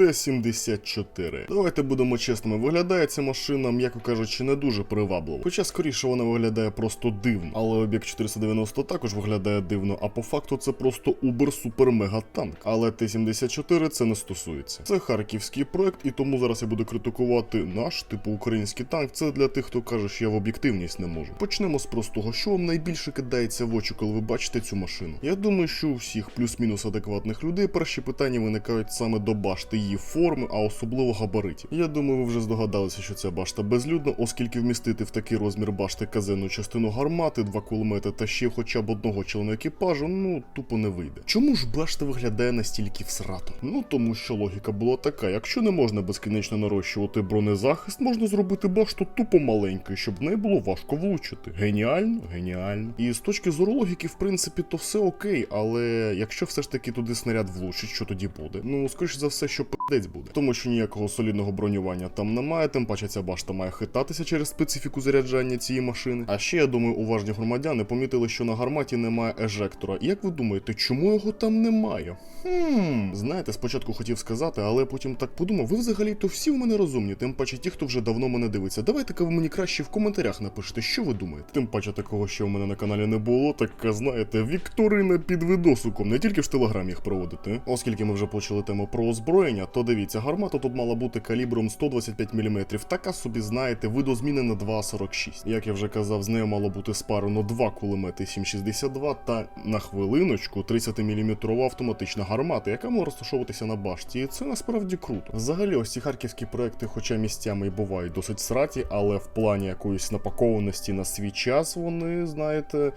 Т-74. Давайте будемо чесними, виглядає ця машина, м'яко кажучи, не дуже привабливо. Хоча скоріше вона виглядає просто дивно. Але об'єкт 490 також виглядає дивно, а по факту це просто убер-супер-мега-танк. Але Т-74 це не стосується. Це харківський проект, і тому зараз я буду критикувати наш, типу український танк. Це для тих, хто каже, що я в об'єктивність не можу. Почнемо з простого, що вам найбільше кидається в очі, коли ви бачите цю машину. Я думаю, що у всіх плюс-мінус адекватних людей перші питання виникають саме до башти її форми, а особливо габаритів. Я думаю, ви вже здогадалися, що ця башта безлюдна, оскільки вмістити в такий розмір башти казенну частину гармати, два кулемети та ще хоча б одного члена екіпажу, ну тупо не вийде. Чому ж башта виглядає настільки всрато? Ну тому що логіка була така: якщо не можна безкінечно нарощувати бронезахист, можна зробити башту тупо маленькою, щоб в неї було важко влучити. Геніально, геніально. І з точки зору логіки, в принципі, то все окей, але якщо все ж таки туди снаряд влучить, що тоді буде? Ну, скоріш за все, що пиздець буде. Тому що ніякого солідного бронювання там немає, тим паче ця башта має хитатися через специфіку заряджання цієї машини. А ще я думаю, уважні громадяни помітили, що на гарматі немає ежектора. Як ви думаєте, чому його там немає? Хм, знаєте, спочатку хотів сказати, але потім так подумав, ви взагалі то всі в мене розумні, тим паче ті, хто вже давно мене дивиться. Давайте-ка ви мені краще в коментарях напишете, що ви думаєте. Тим паче такого, що в мене на каналі не було, так знаєте, вікторина під видосиком, не тільки в телеграмі їх проводити. Оскільки ми вже почали тему про озброєння, то дивіться, гармата тут мала бути калібром 125 мм, така собі, знаєте, видозмінена 2,46. Як я вже казав, з нею мало бути спарено два кулемети 7,62 та на хвилиночку 30-мм автоматична гармата, яка може розташовуватися на башті. І це насправді круто. Взагалі, ось ці харківські проекти, хоча місцями і бувають досить сраті, але в плані якоїсь напакованості на свій час вони, знаєте.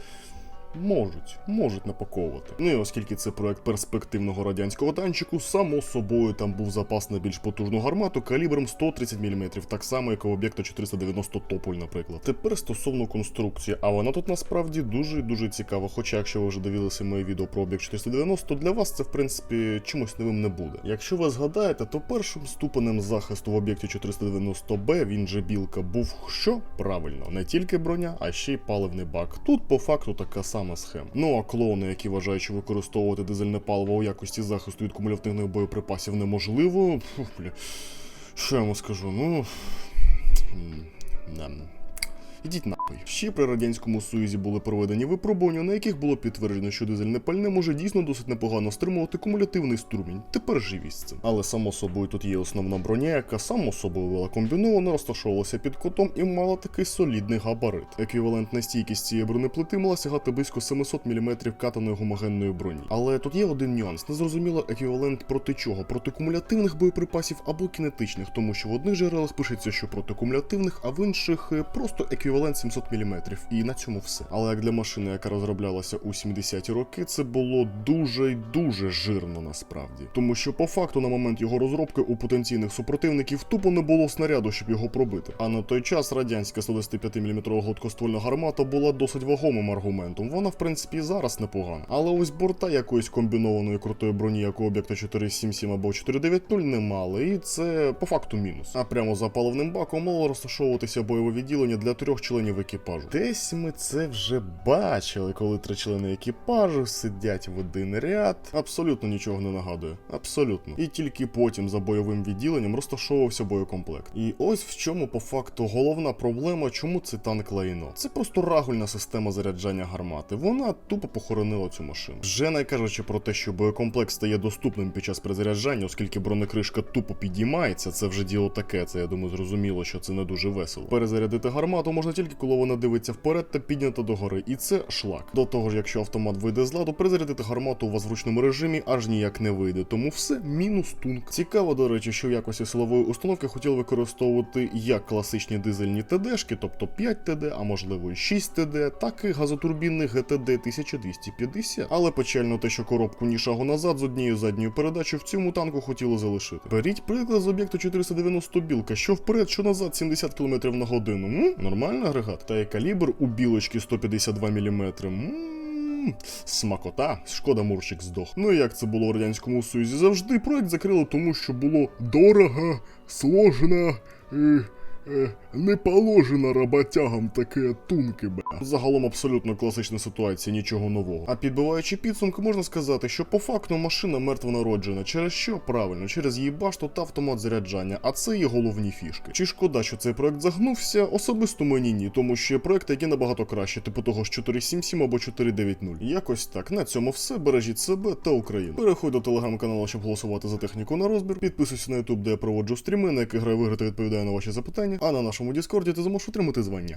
Можуть, можуть напаковувати. Ну і оскільки це проект перспективного радянського танчику, само собою там був запас на більш потужну гармату калібром 130 мм, так само, як у об'єкта 490 Тополь, наприклад. Тепер стосовно конструкції, а вона тут насправді дуже дуже цікава. Хоча, якщо ви вже дивилися моє відео про об'єкт 490, для вас це в принципі чимось новим не буде. Якщо ви згадаєте, то першим ступенем захисту в об'єкті 490Б, він же білка, був що? Правильно, не тільки броня, а ще й паливний бак. Тут по факту така сама схема. Ну а клоуни, які вважають, що використовувати дизельне паливо у якості захисту від кумулятивних боєприпасів неможливо. Фу, бля. Що я йому скажу? Ну. Не. Ідіть нахуй. Ще при радянському союзі були проведені випробування, на яких було підтверджено, що дизельне пальне може дійсно досить непогано стримувати кумулятивний струмінь. Тепер живі з цим. Але само собою тут є основна броня, яка само собою була комбінована, розташовувалася під кутом і мала такий солідний габарит. Еквівалентна стійкість цієї бронеплити мала сягати близько 700 мм катаної гомогенної броні. Але тут є один нюанс. Незрозуміло еквівалент проти чого? Проти кумулятивних боєприпасів або кінетичних, тому що в одних джерелах пишеться, що проти кумулятивних, а в інших е, просто еквівалент 700 мм. І на цьому все. Але як для машини, яка розроблялася у 70-ті роки, це було дуже й дуже жирно насправді. Тому що по факту на момент його розробки у потенційних супротивників тупо не було снаряду, щоб його пробити. А на той час радянська 125 мм гладкоствольна гармата була досить вагомим аргументом. Вона, в принципі, зараз непогана. Але ось борта якоїсь комбінованої крутої броні, як у об'єкта 477 або 490 не мали, і це по факту мінус. А прямо за паливним баком мало розташовуватися бойове відділення для трьох членів екіпажу. Десь ми це вже бачили, коли три члени екіпажу сидять в один ряд. Абсолютно нічого не нагадує. Абсолютно. І тільки потім за бойовим відділенням розташовувався боєкомплект. І ось в чому по факту головна проблема, чому це танк лайно. Це просто рагульна система заряджання гармати. Вона тупо похоронила цю машину. Вже не кажучи про те, що боєкомплект стає доступним під час перезаряджання, оскільки бронекришка тупо підіймається, це вже діло таке. Це я думаю, зрозуміло, що це не дуже весело. Перезарядити гармату можна тільки коли вона дивиться вперед та піднята догори, і це шлак. До того ж, якщо автомат вийде з ладу, перезарядити гармату у вас в ручному режимі аж ніяк не вийде. Тому все мінус тунк. Цікаво, до речі, що в якості силової установки хотіли використовувати як класичні дизельні ТДшки, тобто 5 ТД, а можливо і 6 ТД, так і газотурбінний ГТД 1250. Але печально те, що коробку ні шагу назад з однією задньою передачею в цьому танку хотіли залишити. Беріть приклад з об'єкту 490 білка, що вперед, що назад 70 км на годину. М? Нормальний агрегат. Та й калібр у білочки 152 мм. Смакота, шкода Мурчик здох. Ну і як це було в радянському союзі завжди, проект закрили тому, що було дорого, сложно і не положено роботягам таке тунки, бля. Загалом абсолютно класична ситуація, нічого нового. А підбиваючи підсумки, можна сказати, що по факту машина мертвонароджена. Через що? Правильно, через її башту та автомат заряджання, а це є головні фішки. Чи шкода, що цей проект загнувся? Особисто мені ні, тому що є проекти, які набагато краще, типу того ж 477 або 490. Якось так. На цьому все. Бережіть себе та Україну. Переходь до телеграм-каналу, щоб голосувати за техніку на розбір. Підписуйся на YouTube, де я проводжу стріми, на яких граю в ігри відповідаю на ваші запитання. А на нашому Діскорді ти зможеш отримати звання.